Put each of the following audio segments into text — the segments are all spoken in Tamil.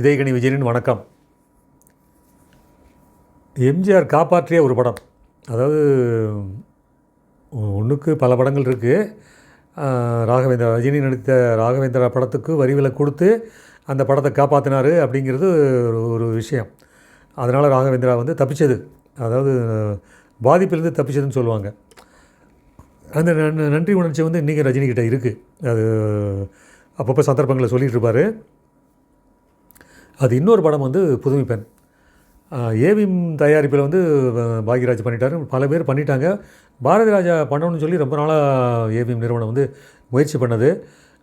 இதயகணி விஜயனின் வணக்கம். எம்ஜிஆர் காப்பாற்றிய ஒரு படம். அதாவது ஒன்றுக்கு பல படங்கள் இருக்குது ராகவேந்திரா ரஜினி நடித்த ராகவேந்திரா படத்துக்கு வரி கொடுத்து அந்த படத்தை காப்பாற்றினார் அப்படிங்கிறது ஒரு ஒரு விஷயம். அதனால் ராகவேந்திரா வந்து தப்பிச்சது. அதாவது பாதிப்பிலிருந்து தப்பிச்சதுன்னு சொல்லுவாங்க. அந்த நன்றி உணர்ச்சி வந்து இன்றைக்கி ரஜினிகிட்ட இருக்குது அது அப்பப்போ சந்தர்ப்பங்களை சொல்லிகிட்டு இருப்பார். அது இன்னொரு படம் வந்து புதுமை பெண். ஏவிஎம் தயாரிப்பில் வந்து பாக்யராஜ் பண்ணிட்டாரு. பல பேர் பண்ணிட்டாங்க. பாரதி ராஜா பண்ணணும்னு சொல்லி ரொம்ப நாளாக ஏவிஎம் நிறுவனம் வந்து முயற்சி பண்ணது.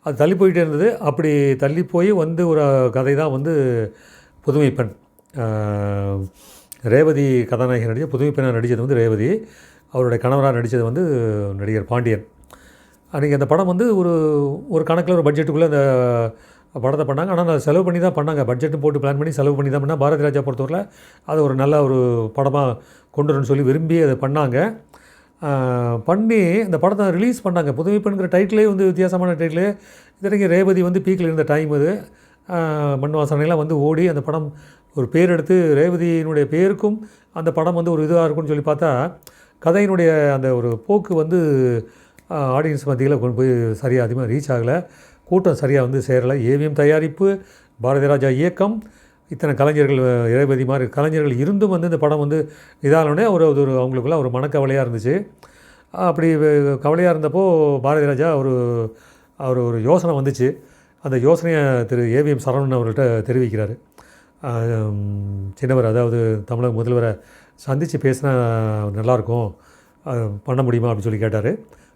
அது தள்ளி போயிட்டே இருந்தது. அப்படி தள்ளி போய் வந்து ஒரு கதை தான் வந்து புதுமை பெண். ரேவதி கதாநாயகி நடித்த புதுமை பெண்ணாக நடித்தது வந்து ரேவதி. அவருடைய கணவராக நடித்தது வந்து நடிகர் பாண்டியன். அன்றைக்கி அந்த படம் வந்து ஒரு ஒரு கணக்கில் ஒரு பட்ஜெட்டுக்குள்ளே அந்த படத்தை பண்ணாங்க. ஆனால் அதை செலவு பண்ணி தான் பண்ணாங்க. பட்ஜெட்டு போட்டு பிளான் பண்ணி செலவு பண்ணி தான் பண்ணால் பாரதி ராஜா பொறுத்தவரையில் அது ஒரு நல்ல ஒரு படமாக கொண்டு வரணும்னு சொல்லி விரும்பி அதை பண்ணாங்க. பண்ணி அந்த படத்தை ரிலீஸ் பண்ணாங்க. புதுமைப்பெண்கிற டைட்டிலே வந்து வித்தியாசமான டைட்டிலே இத்தனைக்கு ரேவதி வந்து பீக்கில் இருந்த டைம் அது. மண் வாசனைலாம் வந்து ஓடி அந்த படம் ஒரு பேர் எடுத்து ரேவதியினுடைய பேருக்கும் அந்த படம் வந்து ஒரு இதுவாக இருக்கும்னு சொல்லி பார்த்தா கதையினுடைய அந்த ஒரு போக்கு வந்து ஆடியன்ஸ் மத்தியில் கொண்டு போய் சரியாக அதிகமாக ரீச் ஆகலை. கூட்டம் சரியாக வந்து சேரலை. ஏவிஎம் தயாரிப்பு பாரதி ராஜா இயக்கம் இத்தனை கலைஞர்கள் இறைபதி மாதிரி கலைஞர்கள் இருந்தும் வந்து இந்த படம் வந்து இதானோடனே ஒரு அது ஒரு அவங்களுக்குள்ள ஒரு மனக்கவலையாக இருந்துச்சு. அப்படி கவலையாக இருந்தப்போ பாரதி ராஜா ஒரு அவர் ஒரு யோசனை வந்துச்சு. அந்த யோசனையை திரு ஏவிஎம் சரவணன் அவர்கள்ட்ட தெரிவிக்கிறார். சின்னவர் அதாவது தமிழக முதல்வரை சந்தித்து பேசினா நல்லாயிருக்கும் பண்ண முடியுமா அப்படின்னு சொல்லி கேட்டார்.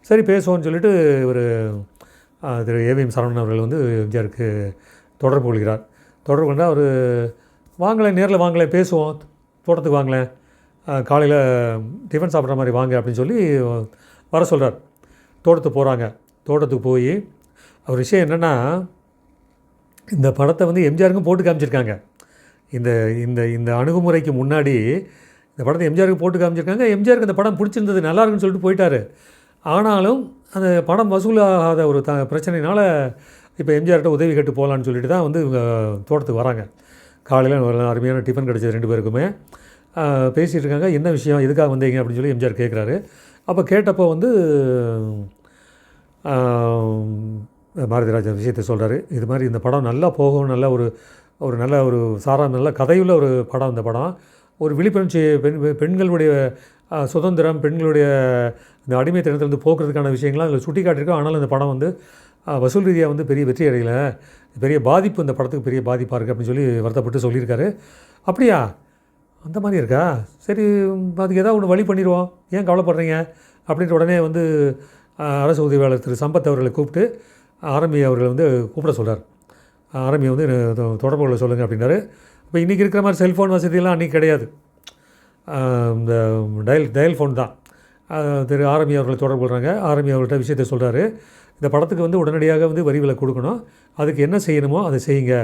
சரி பேசுவோம்னு சொல்லிட்டு இவர் திரு ஏவிஎம் சரவணன் அவர்கள் வந்து எம்ஜிஆருக்கு தொடர்பு கொள்கிறார். தொடர்பு கொண்டால் அவர் வாங்களேன் நேரில் வாங்களேன் பேசுவோம் தோட்டத்துக்கு வாங்களேன் காலையில் டிஃபன் சாப்பிட்ற மாதிரி வாங்க அப்படின்னு சொல்லி வர சொல்கிறார் தோட்டத்துக்கு போகிறாங்க தோட்டத்துக்கு போய் அவர் விஷயம் என்னென்னா இந்த படத்தை வந்து எம்ஜிஆருக்கும் போட்டு காமிச்சிருக்காங்க. இந்த இந்த இந்த அணுகுமுறைக்கு முன்னாடி இந்த படத்தை எம்ஜிஆருக்கு போட்டு காமிச்சிருக்காங்க. எம்ஜிஆருக்கு அந்த படம் பிடிச்சிருந்தது நல்லா இருக்குன்னு சொல்லிட்டு போயிட்டார். ஆனாலும் அந்த படம் வசூலாகாத ஒரு த பிரச்சனையினால் இப்போ எம்ஜிஆர்கிட்ட உதவி கேட்டு போகலான்னு சொல்லிட்டு தான் வந்து இவங்க தோட்டத்துக்கு வராங்க. காலையில் ஒரு அருமையான டிஃபன் கிடச்சது ரெண்டு பேருக்குமே. பேசிகிட்டு இருக்காங்க. என்ன விஷயம்? எதுக்காக வந்தீங்க? அப்படின்னு சொல்லி எம்ஜிஆர் கேட்குறாரு அப்போ கேட்டப்போ வந்து பாரதிராஜா விஷயத்தை சொல்கிறாரு இது மாதிரி இந்த படம் நல்லா போகும் நல்ல ஒரு ஒரு நல்ல ஒரு சாரா நல்ல கதையுள்ள ஒரு படம் இந்த படம். ஒரு விழிப்புணர்ச்சி பெண் பெண்களுடைய சுதந்திரம் பெண்களுடைய இந்த அடிமைத்தனத்திலிருந்து போக்குறதுக்கான விஷயங்கள்லாம் அதில் சுட்டி காட்டியிருக்கோம் ஆனாலும் இந்த படம் வந்து வசூல் ரீதியாக வந்து பெரிய வெற்றி அடையலை. பெரிய பாதிப்பு இந்த படத்துக்கு பெரிய பாதிப்பாக இருக்குது அப்படின்னு சொல்லி வருத்தப்பட்டு சொல்லியிருக்காரு. அப்படியா? அந்த மாதிரி இருக்கா? சரி அதுக்கு ஏதாவது ஒன்று வழி பண்ணிடுவோம். ஏன் கவலைப்படுறீங்க? அப்படின்ற உடனே வந்து அரசு உதவியாளர் திரு சம்பத் அவர்களை கூப்பிட்டு ஆரம்பி அவர்களை வந்து கூப்பிட சொல்கிறார் ஆரம்பி வந்து தொ- தொடர்பு கொள்ள சொல்லுங்கள் அப்படின்னாரு. இப்போ இன்றைக்கி இருக்கிற மாதிரி செல்ஃபோன் வசதியெல்லாம் அன்றைக்கி கிடையாது. இந்த டயல் டயல் ஃபோன் தான். திரு ஆரம்பி அவர்களை தொடர்பு கொள்கிறாங்க ஆரம்பி அவர்கள்ட்ட விஷயத்தை சொல்கிறாரு இந்த படத்துக்கு வந்து உடனடியாக வந்து வரி விலை கொடுக்கணும். அதுக்கு என்ன செய்யணுமோ அதை செய்யுங்க.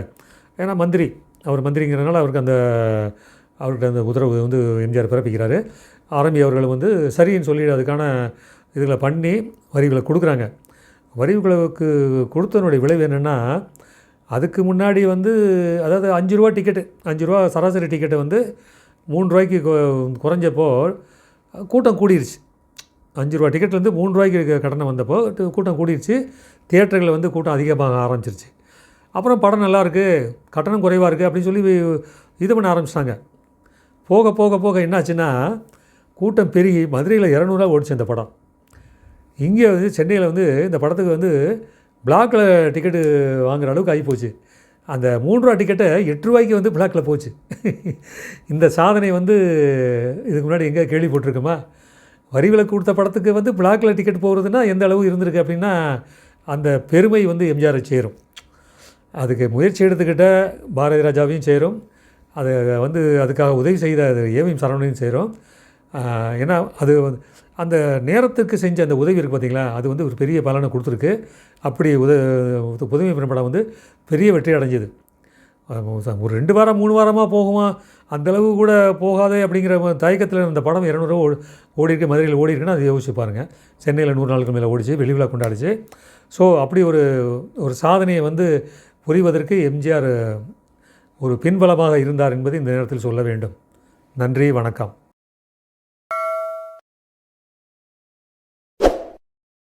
ஏன்னா மந்திரி அவர் மந்திரிங்கிறனால அவருக்கு அந்த அவர்கிட்ட அந்த உத்தரவு வந்து எம்ஜிஆர் பிறப்பிக்கிறாரு. ஆரம்பி அவர்கள் வந்து சரின்னு சொல்லி அதுக்கான இதில் பண்ணி வரி கொடுக்குறாங்க. வரிவுகளுக்கு கொடுத்தனுடைய விளைவு என்னென்னா அதுக்கு முன்னாடி வந்து அதாவது அஞ்சு ரூபா டிக்கெட்டு அஞ்சு ரூபா சராசரி டிக்கெட்டு வந்து மூணு ரூபாய்க்கு கொ- குறைஞ்சப்போ கூட்டம் கூடிருச்சு. அஞ்சு ரூபா டிக்கெட்லேருந்து மூணு ரூபாய்க்கு கடனை வந்தப்போ கூட்டம் கூடிருச்சு. தியேட்டர்களில் வந்து கூட்டம் அதிகமாக ஆரம்பிச்சிருச்சு. அப்புறம் படம் நல்லாயிருக்கு கட்டணம் குறைவாக இருக்குது அப்படின்னு சொல்லி இது பண்ண ஆரம்பிச்சிட்டாங்க. போக போக போக என்னாச்சுன்னா கூட்டம் பெருகி மதுரையில் இரநூறுவா ஓடிச்சு இந்த படம். இங்கே வந்து சென்னையில் வந்து இந்த படத்துக்கு வந்து பிளாக்கில் டிக்கெட்டு வாங்குகிற அளவுக்கு ஆகிப்போச்சு. அந்த மூன்று ரூபா டிக்கெட்டை எட்டு ரூபாய்க்கு வந்து பிளாக்ல போச்சு. இந்த சாதனை வந்து இதுக்கு முன்னாடி எங்கே கேள்விப்பட்டிருக்குமா? வரி விலக்கு கொடுத்த படத்துக்கு வந்து பிளாக்ல டிக்கெட் போகிறதுனா எந்த அளவு இருந்திருக்கு அப்படின்னா அந்த பெருமை வந்து எம்ஜிஆரை சேரும். அதுக்கு முயற்சி எடுத்துக்கிட்ட பாரதி ராஜாவையும் சேரும். அதை வந்து அதுக்காக உதவி செய்த அது ஏவிஎம் சரவணையும் சேரும். ஏன்னா அது வந்து அந்த நேரத்துக்கு செஞ்ச அந்த உதவி இருக்குது பார்த்திங்களா? அது வந்து ஒரு பெரிய பலனை கொடுத்துருக்கு. அப்படி உத புதுமை படம் வந்து பெரிய வெற்றி அடைஞ்சது. ஒரு ரெண்டு வாரம் மூணு வாரமாக போகுமா? அந்தளவு கூட போகாதே அப்படிங்கிற தயக்கத்தில் இந்த படம் இரநூறுவா ஓ ஓடிருக்கு மதுரையில் ஓடிருக்குன்னு அதை யோசிச்சு பாருங்கள் சென்னையில் நூறு நாளுக்கு மேலே ஓடிச்சு வெளிவிழா கொண்டாடிச்சு. ஸோ அப்படி ஒரு ஒரு சாதனையை வந்து புரிவதற்கு எம்ஜிஆர் ஒரு பின்பலமாக இருந்தார் என்பதை இந்த நேரத்தில் சொல்ல வேண்டும். நன்றி வணக்கம்.